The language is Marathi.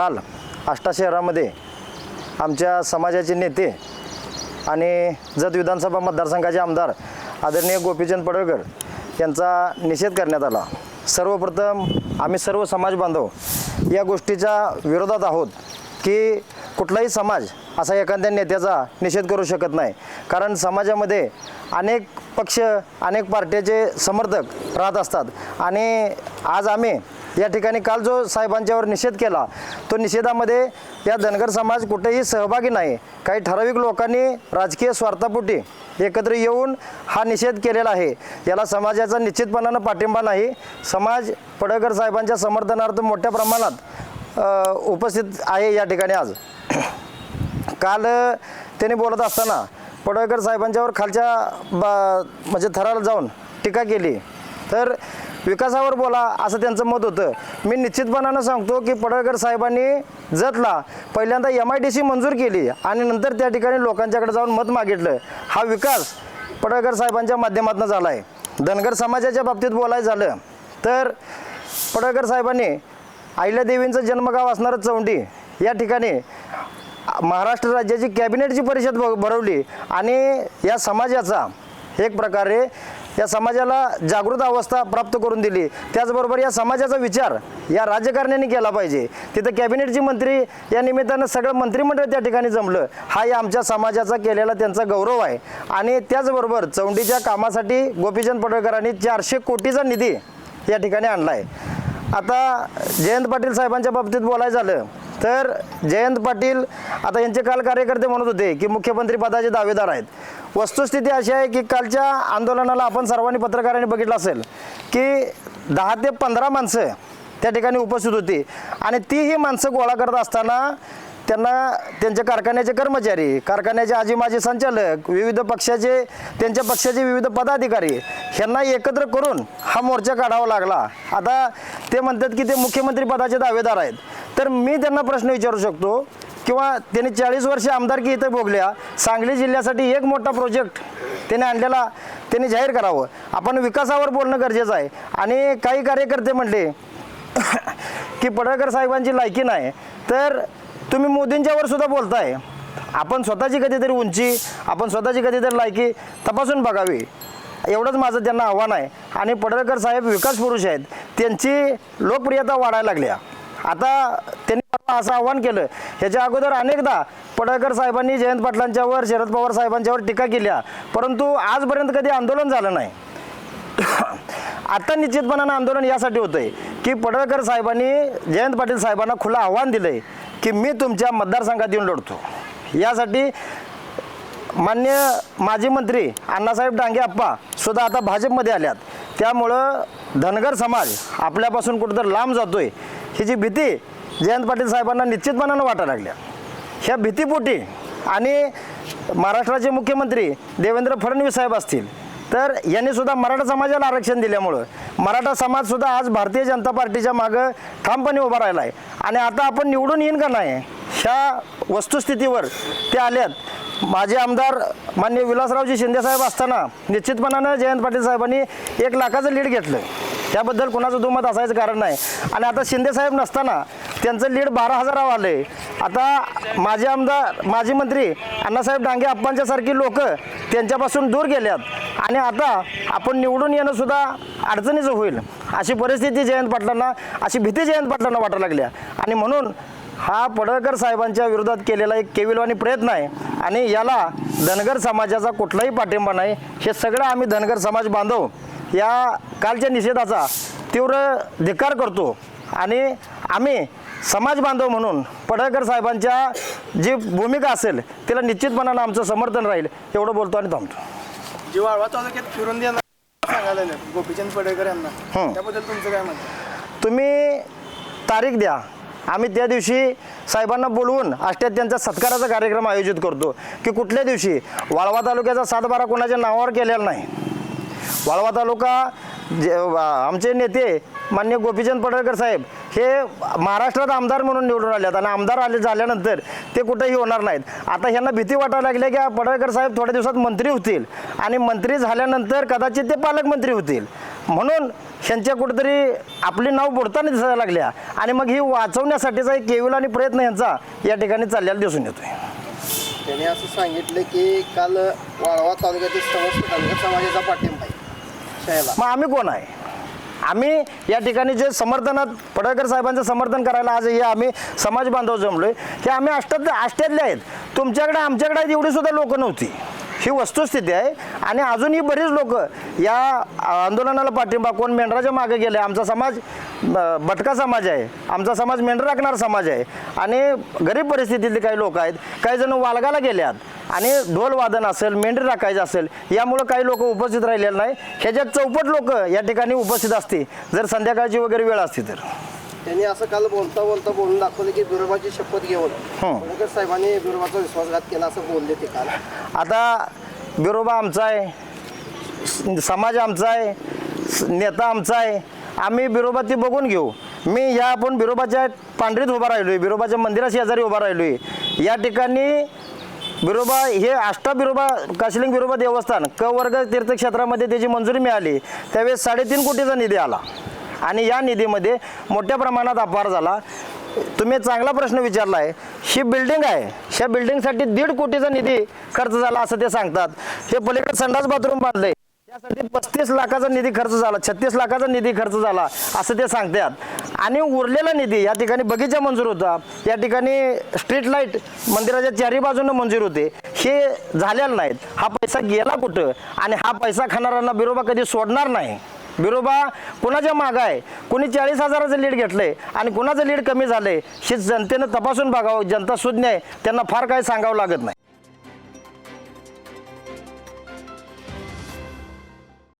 काल आष्टा शहरामध्ये आमच्या समाजाचे नेते आणि जत विधानसभा मतदारसंघाचे आमदार आदरणीय गोपीचंद पडळकर यांचा निषेध करण्यात आला. सर्वप्रथम आम्ही सर्व समाज बांधव या गोष्टीच्या विरोधात आहोत की कुठलाही समाज असा एखाद्या नेत्याचा निषेध करू शकत नाही. कारण समाजामध्ये अनेक पक्ष अनेक पार्ट्याचे समर्थक राहत असतात. आणि आज आम्ही या ठिकाणी काल जो साहेबांच्यावर निषेध केला तो निषेधामध्ये या धनगर समाज कुठेही सहभागी नाही. काही ठराविक लोकांनी राजकीय स्वार्थापोटी एकत्र येऊन हा निषेध केलेला आहे. याला समाजाचा निश्चितपणानं पाठिंबा नाही. समाज पडळकर साहेबांच्या समर्थनार्थ मोठ्या प्रमाणात उपस्थित आहे या ठिकाणी आज. काल त्यांनी बोलत असताना पडळकर साहेबांच्यावर खालच्या बा म्हणजे थराला जाऊन टीका केली. तर विकासावर बोला असं त्यांचं मत होतं. मी निश्चितपणानं सांगतो की पडळकर साहेबांनी जतला पहिल्यांदा एम आय डी सी मंजूर केली आणि नंतर त्या ठिकाणी लोकांच्याकडे जाऊन मत मागितलं. हा विकास पडळकर साहेबांच्या माध्यमातून झाला आहे धनगर समाजाच्या बाबतीत बोलायचं झालं तर पडळकर साहेबांनी अहिल्यादेवींचं जन्मगाव असणारं चौंडी या ठिकाणी महाराष्ट्र राज्याची कॅबिनेटची परिषद भरवली आणि या समाजाचा एक प्रकारे या समाजाला जागृत अवस्था प्राप्त करून दिली. त्याचबरोबर या समाजाचा विचार या राजकारण्यांनी केला पाहिजे. तिथं कॅबिनेटची मंत्री या निमित्तानं सगळं मंत्रिमंडळ त्या ठिकाणी जमलं. हा या आमच्या समाजाचा केलेला त्यांचा गौरव आहे. आणि त्याचबरोबर चौंडीच्या कामासाठी गोपीचंद पडळकरांनी चारशे कोटीचा निधी या ठिकाणी आणला आहे आता जयंत पाटील साहेबांच्या बाबतीत बोलायचं झालं तर जयंत पाटील आता यांचे काल कार्यकर्ते म्हणत होते की मुख्यमंत्री पदाचे दावेदार आहेत. वस्तुस्थिती अशी आहे की कालच्या आंदोलनाला आपण सर्वांनी पत्रकारांनी बघितलं असेल की दहा ते पंधरा माणसं त्या ठिकाणी उपस्थित होती आणि ती ही माणसं गोळा करत असताना त्यांना त्यांच्या कारखान्याचे कर्मचारी कारखान्याचे आजी माजी संचालक विविध पक्षाचे त्यांच्या पक्षाचे विविध पदाधिकारी ह्यांना एकत्र करून हा मोर्चा काढावा लागला. आता ते म्हणतात की ते मुख्यमंत्री पदाचे दावेदार आहेत. तर मी त्यांना प्रश्न विचारू शकतो किंवा त्यांनी चाळीस वर्ष आमदारकी इथं भोगल्या सांगली जिल्ह्यासाठी एक मोठा प्रोजेक्ट त्याने आणलेला त्यांनी जाहीर करावं. आपण विकासावर बोलणं गरजेचं आहे. आणि काही कार्यकर्ते म्हणले की पडळकर साहेबांची लायकी नाही. तर तुम्ही मोदींच्यावर सुद्धा बोलताय. आपण स्वतःची कधीतरी उंची आपण स्वतःची कधीतरी लायकी तपासून बघावी. एवढंच माझं त्यांना आव्हान आहे. आणि पडळकर साहेब विकास पुरुष आहेत. त्यांची लोकप्रियता वाढायला लागल्या. आता त्यांनी असं आव्हान केलं. ह्याच्या अगोदर अनेकदा पडळकर साहेबांनी जयंत पाटलांच्यावर शरद पवार साहेबांच्यावर टीका केल्या. परंतु आजपर्यंत कधी आंदोलन झालं नाही. आता निश्चितपणानं आंदोलन यासाठी होतंय की पडळकर साहेबांनी जयंत पाटील साहेबांना खुलं आव्हान दिलंय. की मी तुमच्या मतदारसंघात येऊन लढतो. यासाठी मान्य माजी मंत्री अण्णासाहेब डांगे आप्पा सुद्धा आता भाजपमध्ये आल्यात. त्यामुळं धनगर समाज आपल्यापासून कुठंतरी लांब जातोय. ही जी भीती जयंत पाटील साहेबांना निश्चितपणानं वाटायला लागल्या. ह्या भीतीपोटी आणि महाराष्ट्राचे मुख्यमंत्री देवेंद्र फडणवीस साहेब असतील तर यांनी सुद्धा मराठा समाजाला आरक्षण दिल्यामुळं. मराठा समाज सुद्धा आज भारतीय जनता पार्टीच्या मागं ठामपणे उभा राहिला आहे आणि आता आपण निवडून येईन का नाही ह्या वस्तुस्थितीवर ते आल्यात. माझे आमदार मान्य विलासरावजी शिंदेसाहेब असताना निश्चितपणानं जयंत पाटील साहेबांनी एक लाखाचं लीड घेतलं. त्याबद्दल कुणाचं दुमत असायचं कारण नाही. आणि आता शिंदेसाहेब नसताना त्यांचं लीड बारा हजारावर आलं आहे आता माझे आमदार माजी मंत्री अण्णासाहेब डांगे आप्पांच्यासारखी लोकं त्यांच्यापासून दूर गेल्यात. आणि आता आपण निवडून येणं सुद्धा अडचणीचं होईल. अशी परिस्थिती जयंत पाटलांना अशी भीती जयंत पाटलांना वाटायला लागल्या आणि म्हणून हा पडळकर साहेबांच्या विरोधात केलेला एक केविलवाणी प्रयत्न आहे. आणि याला धनगर समाजाचा कुठलाही पाठिंबा नाही. हे सगळं आम्ही धनगर समाज बांधव या कालच्या निषेधाचा तीव्र धिक्कार करतो. आणि आम्ही समाज बांधव म्हणून पडळकर साहेबांच्या जी भूमिका असेल तिला निश्चितपणानं आमचं समर्थन राहील एवढं बोलतो आणि थांबतो. जे वाळवा तालुक्यात फिरून देणार सांगायला लागलेत गोपीचंद पडळकर यांना. हं. त्याबद्दल तुमचं काय म्हणणं तुम्ही तारीख द्या. आम्ही त्या दिवशी साहेबांना बोलवून आष्ट्यात त्यांचा सत्काराचा कार्यक्रम आयोजित करतो. की कुठल्या दिवशी? वाळवा तालुक्याचा सातबारा कोणाच्या नावावर केलेला नाही. वाळवा तालुका जे आमचे नेते मान्य गोपीचंद पडळकर साहेब हे महाराष्ट्रात आमदार म्हणून निवडून आलेत आणि आमदार आले झाल्यानंतर ते कुठेही होणार नाहीत. आता ह्यांना भीती वाटायला लागली की पडळकर साहेब थोड्या दिवसात मंत्री होतील आणि मंत्री झाल्यानंतर कदाचित ते पालकमंत्री होतील. म्हणून ह्यांच्या कुठेतरी आपली नाव बुडताना दिसायला लागल्या. आणि मग ही वाचवण्यासाठीचा एक केवळ आणि प्रयत्न यांचा या ठिकाणी चाललेला दिसून येतोय. त्यांनी असं सांगितलं की काल वाळवा तालुक्यातील समस्त धनगर समाजाचा पाठिंबा मग आम्ही कोण आहे? आम्ही या ठिकाणी जे समर्थनात पडळकर साहेबांचं समर्थन करायला आज हे आम्ही समाज बांधव जमलोय. हे आम्ही अष्टात आष्ट्यातले आहेत. तुमच्याकडे आमच्याकडे एवढी सुद्धा लोक नव्हती. ही वस्तुस्थिती आहे. आणि अजूनही बरीच लोक या आंदोलनाला पाठिंबा कोण मेंढराच्या मागे गेले आमचा समाज भटका समाज आहे. आमचा समाज मेंढर राखणार समाज आहे. आणि गरीब परिस्थितीतले काही लोक आहेत. काही जण वालगाला गेल्यात. आणि ढोल वादन असेल मेंढरी राखायचं असेल यामुळं काही लोक उपस्थित राहिलेले नाही. ह्याच्यात चौपट लोक या ठिकाणी उपस्थित असते जर संध्याकाळची वगैरे वेळ असती तर. त्यांनी असं काल बोलता बोलता बोलून दाखवलं की बिरोबाची शपथ घेऊन हं. पडळकर साहेबांनी बिरोबाचा विश्वासघात केला असं बोलले ते काल. आता बिरोबा आमचा आहे समाज आमचा आहे नेता आमचा आहे आम्ही बिरोबा ती बघून घेऊ. मी ह्या आपण बिरोबाच्या पांढरीत उभा राहिलो आहे बिरोबाच्या मंदिरा शेजारी उभा राहिलो आहे या ठिकाणी बिरोबा हे आष्टा बिरोबा काशिलिंग बिरोबा देवस्थान क वर्ग तीर्थक्षेत्रामध्ये त्याची मंजुरी मिळाली. त्यावेळेस साडेतीन कोटीचा निधी आला. आणि या निधीमध्ये मोठ्या प्रमाणात अपहार झाला. तुम्ही चांगला प्रश्न विचारला आहे ही बिल्डिंग आहे. ह्या बिल्डिंगसाठी दीड कोटीचा निधी खर्च झाला असं ते सांगतात. हे पलीकडे संडास बाथरूम बांधले त्यासाठी पस्तीस लाखाचा निधी खर्च झाला छत्तीस लाखाचा निधी खर्च झाला असं ते सांगतात. आणि उरलेला निधी या ठिकाणी बगीचा मंजूर होता. या ठिकाणी स्ट्रीट लाइट मंदिराच्या चारी बाजूनं मंजूर होते. हे झालेलं नाहीत. हा पैसा गेला कुठं? आणि हा पैसा खाणाऱ्यांना बिरोबा कधी सोडणार नाही. बिरोबा कुणाच्या मागं आहे कुणी चाळीस हजाराचं लीड घेतलंय आणि कुणाचं लीड कमी झालंय हे जनतेनं तपासून बघावं. जनता सुज्ञ आहे त्यांना फार काही सांगावं लागत नाही.